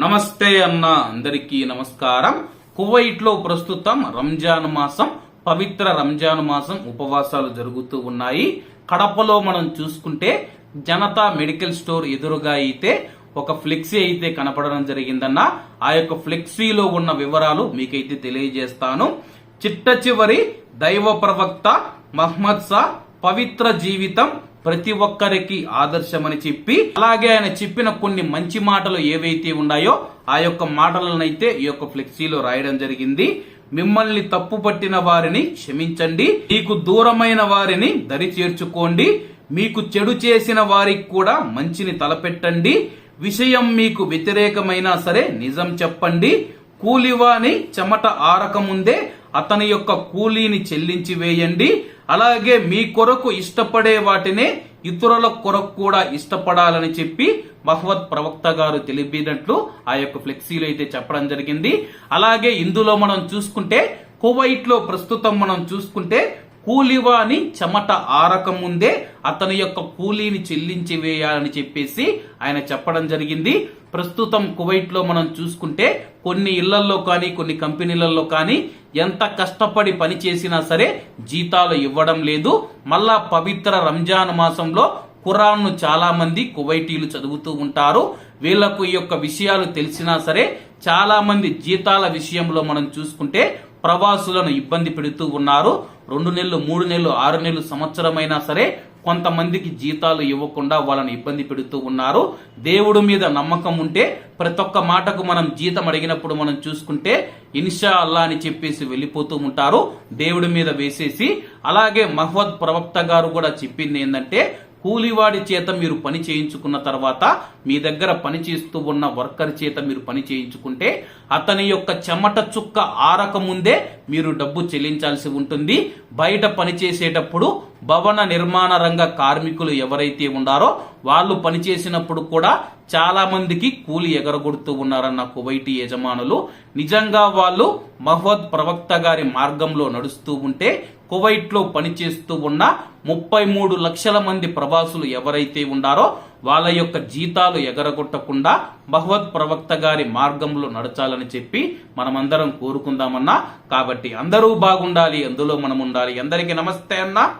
నమస్తే అన్న అందరికీ నమస్కారం. కువైట్లో ప్రస్తుతం రంజాన్ మాసం పవిత్ర రంజాన్ మాసం ఉపవాసాలు జరుగుతూ ఉన్నాయి. కడపలో మనం చూసుకుంటే జనతా మెడికల్ స్టోర్ ఎదురుగా అయితే ఒక ఫ్లెక్సీ అయితే కనపడడం జరిగిందన్న. ఆ యొక్క ఫ్లెక్సీలో ఉన్న వివరాలు మీకైతే తెలియజేస్తాను. చిట్ట చివరి దైవ ప్రవక్త మహ్మద్ షా పవిత్ర జీవితం ప్రతి ఒక్కరికి ఆదర్శమని చెప్పి అలాగే ఆయన చెప్పిన కొన్ని మంచి మాటలు ఏవైతే ఉన్నాయో ఆ యొక్క మాటలనైతే ఈ యొక్క ఫ్లెక్సీలో రాయడం జరిగింది. మిమ్మల్ని తప్పు పట్టిన వారిని క్షమించండి. మీకు దూరమైన వారిని దరి చేర్చుకోండి. మీకు చెడు చేసిన వారికి కూడా మంచిని తలపెట్టండి. విషయం మీకు వ్యతిరేకమైనా సరే నిజం చెప్పండి. కూలివాని చెమట ఆరకముందే అతని యొక్క కూలీని చెల్లించి వేయండి. అలాగే మీ కొరకు ఇష్టపడే వాటినే ఇతరుల కొరకు కూడా ఇష్టపడాలని చెప్పి మహ్వద్ ప్రవక్త గారు తెలిపినట్లు ఆ యొక్క ఫ్లెక్సీలు అయితే చెప్పడం జరిగింది. అలాగే ఇందులో మనం చూసుకుంటే కువైట్లో ప్రస్తుతం మనం చూసుకుంటే కూలివాని చెమట ఆరకముందే అతని యొక్క కూలీని చెల్లించి వేయాలని చెప్పేసి ఆయన చెప్పడం జరిగింది. ప్రస్తుతం కువైట్లో మనం చూసుకుంటే కొన్ని ఇళ్ళలో కానీ కొన్ని కంపెనీలలో కానీ ఎంత కష్టపడి పని చేసినా సరే జీతాలు ఇవ్వడం లేదు. మళ్ళా పవిత్ర రంజాన్ మాసంలో ఖురాన్ను చాలా మంది కువైటీలు చదువుతూ ఉంటారు. వీళ్ళకు ఈ యొక్క విషయాలు తెలిసినా సరే చాలా మంది జీతాల విషయంలో మనం చూసుకుంటే ప్రవాసులను ఇబ్బంది పెడుతూ ఉన్నారు. రెండు నెలలు మూడు నెలలు ఆరు నెలలు సంవత్సరమైనా సరే కొంతమందికి జీతాలు ఇవ్వకుండా వాళ్ళని ఇబ్బంది పెడుతూ ఉన్నారు. దేవుడు మీద నమ్మకం ఉంటే ప్రతి ఒక్క మాటకు మనం జీతం అడిగినప్పుడు మనం చూసుకుంటే ఇన్షా అల్లా అని చెప్పేసి వెళ్ళిపోతూ ఉంటారు. దేవుడి మీద వేసేసి అలాగే మహ్వద్ ప్రవక్త గారు కూడా చెప్పింది ఏంటంటే కూలివాడి చేత మీరు పని చేయించుకున్న తర్వాత మీ దగ్గర పని చేస్తూ ఉన్న వర్కర్ చేత మీరు పని చేయించుకుంటే అతని యొక్క చెమట చుక్క ఆరక ముందే మీరు డబ్బు చెల్లించాల్సి ఉంటుంది. బయట పనిచేసేటప్పుడు భవన నిర్మాణ రంగ కార్మికులు ఎవరైతే ఉన్నారో వాళ్ళు పనిచేసినప్పుడు కూడా చాలా మందికి కూలి ఎగరగొడుతూ ఉన్నారన్న కువైటి యజమానులు. నిజంగా వాళ్ళు మహోద్ ప్రవక్త గారి మార్గంలో నడుస్తూ ఉంటే కువైట్లో పనిచేస్తూ ఉన్న ముప్పై మూడు లక్షల మంది ప్రవాసులు ఎవరైతే ఉన్నారో వాళ్ళ యొక్క జీతాలు ఎగరగొట్టకుండా భగవత్ ప్రవక్త గారి మార్గంలో నడచాలని చెప్పి మనమందరం కోరుకుందామన్నా. కాబట్టి అందరూ బాగుండాలి అందులో మనం ఉండాలి. అందరికీ నమస్తే అన్న.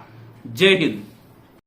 జై హింద్.